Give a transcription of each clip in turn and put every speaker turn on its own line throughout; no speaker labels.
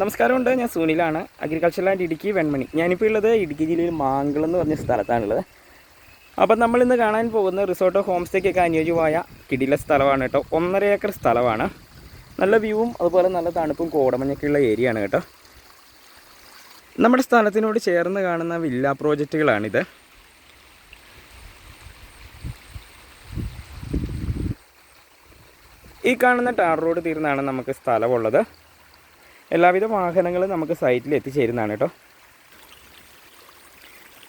നമസ്കാരമുണ്ട് ഞാൻ സുനിലാണ് അഗ്രികൾച്ചർ ലാൻഡ് ഇടുക്കി വെൺമണി. ഞാനിപ്പോൾ ഉള്ളത് ഇടുക്കി ജില്ലയിൽ മാങ്കുളം എന്ന് പറഞ്ഞ സ്ഥലത്താണുള്ളത്. അപ്പം നമ്മളിന്ന് കാണാൻ പോകുന്ന റിസോർട്ടോ ഹോം സ്റ്റേക്കൊക്കെ അനുയോജ്യമായ കിടില സ്ഥലമാണ് കേട്ടോ. ഒന്നര ഏക്കർ സ്ഥലമാണ്. നല്ല വ്യൂവും അതുപോലെ നല്ല തണുപ്പും കോടമഞ്ഞൊക്കെയുള്ള ഏരിയ ആണ് കേട്ടോ. നമ്മുടെ സ്ഥലത്തിനോട് ചേർന്ന് കാണുന്ന വില്ല പ്രോജക്റ്റുകളാണിത് ഈ കാണുന്ന ടാർ റോഡ് തീർന്നാണ് നമുക്ക് സ്ഥലമുള്ളത്. എല്ലാവിധ വാഹനങ്ങളും നമുക്ക് സൈറ്റിൽ എത്തിച്ചേരുന്നതാണ് കേട്ടോ.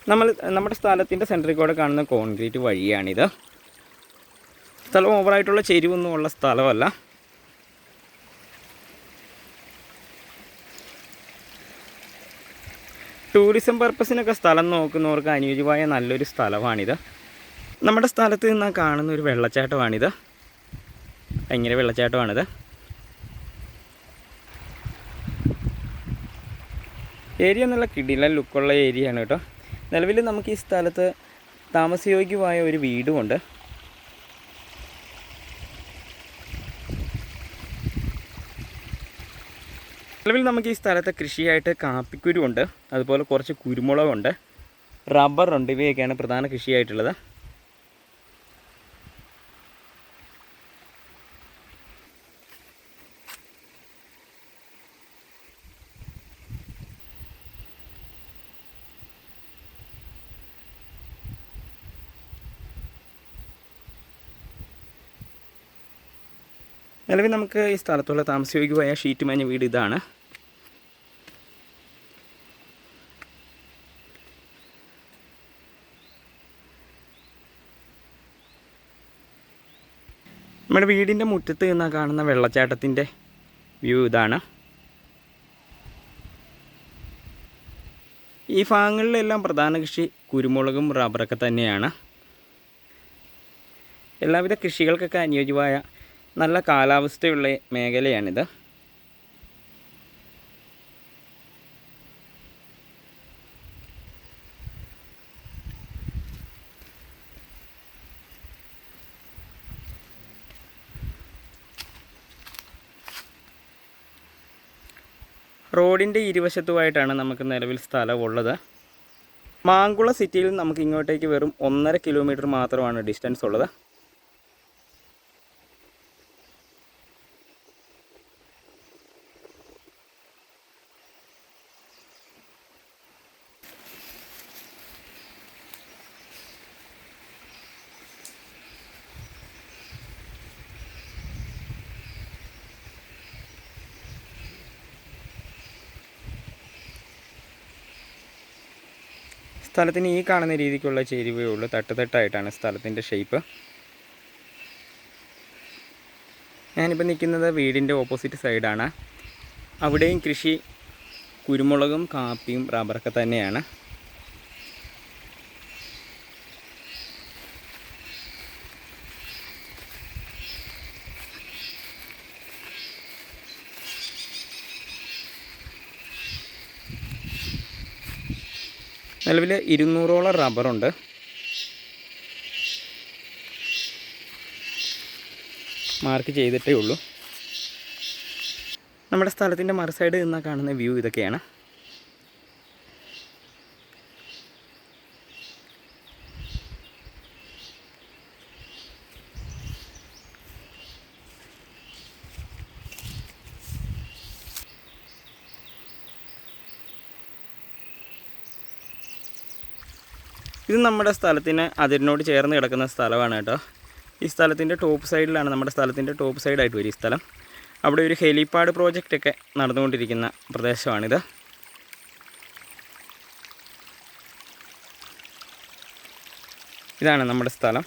നമ്മൾ നമ്മുടെ സ്ഥലത്തിന്റെ സെന്ററിൽ കൂടെ കാണുന്ന കോൺക്രീറ്റ് വഴിയാണിത്. സ്ഥലം ഓവറായിട്ടുള്ള ചെരിവൊന്നും ഉള്ള സ്ഥലമല്ല. ടൂറിസം പർപ്പസിനൊക്കെ സ്ഥലം നോക്കുന്നവർക്ക് അനുയോജ്യമായ നല്ലൊരു സ്ഥലമാണിത്. നമ്മുടെ സ്ഥലത്ത് നിന്ന് കാണുന്ന ഒരു വെള്ളച്ചാട്ടമാണിത്. ഭയങ്കര വെള്ളച്ചാട്ടമാണിത്. ഏരിയ നല്ല കിടിലൻ ലുക്കുള്ള ഏരിയ ആണ് കേട്ടോ. നിലവിൽ നമുക്ക് ഈ സ്ഥലത്ത് താമസയോഗ്യമായ ഒരു വീടുമുണ്ട് നിലവിൽ നമുക്ക് ഈ സ്ഥലത്ത് കൃഷിയായിട്ട് കാപ്പിക്കുരുണ്ട് അതുപോലെ കുറച്ച് കുരുമുളകുണ്ട്. റബ്ബറുണ്ട് ഇവയൊക്കെയാണ് പ്രധാന കൃഷിയായിട്ടുള്ളത്. നിലവിൽ നമുക്ക് ഈ സ്ഥലത്തുള്ള താമസയോഗ്യമായ ഷീറ്റ് മഞ്ഞ വീട് ഇതാണ്. നമ്മുടെ വീടിന്റെ മുറ്റത്ത് നിന്ന് കാണുന്ന വെള്ളച്ചാട്ടത്തിന്റെ വ്യൂ ഇതാണ്. ഈ ഭാഗങ്ങളിലെല്ലാം പ്രധാന കൃഷി കുരുമുളകും റബ്ബറൊക്കെ തന്നെയാണ്. എല്ലാവിധ കൃഷികൾക്കൊക്കെ അനുയോജ്യമായ നല്ല കാലാവസ്ഥയുള്ള മേഖലയാണിത്. റോഡിന്റെ ഇരുവശത്തുമായിട്ടാണ് നമുക്ക് നിലവിൽ സ്ഥലമുള്ളത്. മാങ്കുള സിറ്റിയിൽ നമുക്ക് ഇങ്ങോട്ടേക്ക് വെറും ഒന്നര കിലോമീറ്റർ മാത്രമാണ് ഡിസ്റ്റൻസ് ഉള്ളത്. സ്ഥലത്തിന് ഈ കാണുന്ന രീതിക്കുള്ള ചേരുവേ ഉള്ളൂ. തട്ടുതട്ടായിട്ടാണ് സ്ഥലത്തിന്റെ ഷേപ്പ് ഞാനിപ്പോൾ നിൽക്കുന്നത് വീടിന്റെ ഓപ്പോസിറ്റ് സൈഡാണ് അവിടെയും കൃഷി കുരുമുളകും കാപ്പിയും റബ്ബറൊക്കെ തന്നെയാണ്. നിലവിൽ ഇരുന്നൂറോളം റബ്ബറുണ്ട് മാർക്ക് ചെയ്തിട്ടേ ഉള്ളൂ. നമ്മുടെ സ്ഥലത്തിന്റെ മറു സൈഡ് കാണുന്ന വ്യൂ ഇതൊക്കെയാണ്. ഇത് നമ്മുടെ സ്ഥലത്തിന് അതിരിനോട് ചേർന്ന് കിടക്കുന്ന സ്ഥലമാണ് കേട്ടോ. ഈ സ്ഥലത്തിന്റെ ടോപ്പ് സൈഡിലാണ് നമ്മുടെ സ്ഥലത്തിന്റെ ടോപ്പ് സൈഡായിട്ട് വരും ഈ സ്ഥലം. അവിടെ ഒരു ഹെലിപ്പാഡ് പ്രോജക്റ്റൊക്കെ നടന്നുകൊണ്ടിരിക്കുന്ന പ്രദേശമാണിത്. ഇതാണ് നമ്മുടെ സ്ഥലം.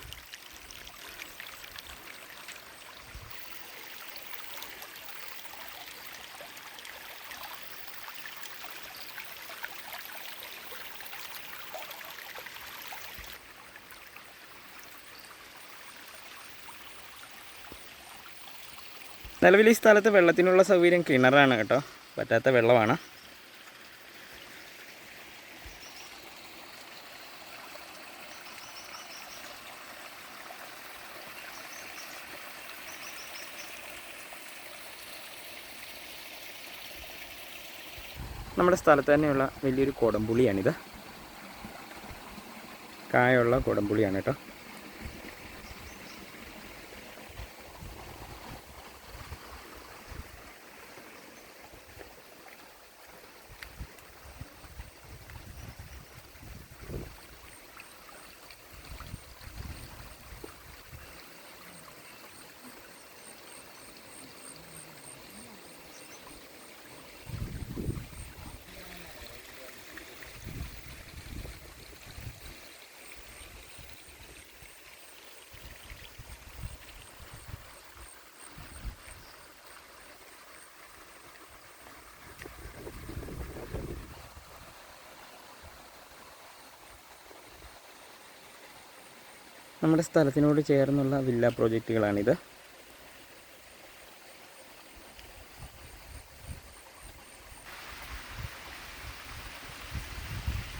നിലവിൽ ഈ സ്ഥലത്ത് വെള്ളത്തിനുള്ള സൗകര്യം കിണറാണ് കേട്ടോ. പറ്റാത്ത വെള്ളമാണ്. നമ്മുടെ സ്ഥലത്ത് തന്നെയുള്ള വലിയൊരു കുടംപുളിയാണിത്. കായുള്ള കുടംപുളിയാണ് കേട്ടോ. നമ്മുടെ സ്ഥലത്തിനോട് ചേർന്നുള്ള വില്ല പ്രോജക്റ്റുകളാണിത്.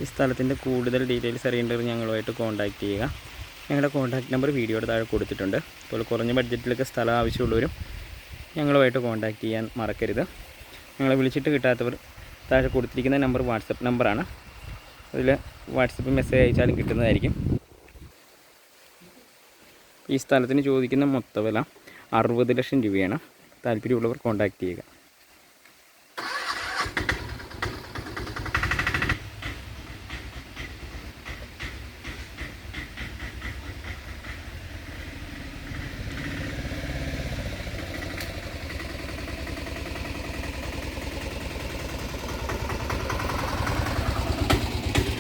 ഈ സ്ഥലത്തിന്റെ കൂടുതൽ ഡീറ്റെയിൽസ് അറിയേണ്ടവർ ഞങ്ങളുമായിട്ട് കോൺടാക്റ്റ് ചെയ്യുക. ഞങ്ങളുടെ കോൺടാക്റ്റ് നമ്പർ വീഡിയോയുടെ താഴെ കൊടുത്തിട്ടുണ്ട്. അതുപോലെ കുറഞ്ഞ ബഡ്ജറ്റിലൊക്കെ സ്ഥലം ആവശ്യമുള്ളവരും ഞങ്ങളുമായിട്ട് കോൺടാക്റ്റ് ചെയ്യാൻ മറക്കരുത്. ഞങ്ങളെ വിളിച്ചിട്ട് കിട്ടാത്തവർ താഴെ കൊടുത്തിരിക്കുന്ന നമ്പർ വാട്സപ്പ് നമ്പറാണ് അതിൽ വാട്സപ്പ് മെസ്സേജ് അയച്ചാലും കിട്ടുന്നതായിരിക്കും. ഈ സ്ഥലത്തിന് ചോദിക്കുന്ന മൊത്തവില അറുപത് ലക്ഷം രൂപയാണ്. താല്പര്യമുള്ളവർ കോൺടാക്റ്റ് ചെയ്യുക.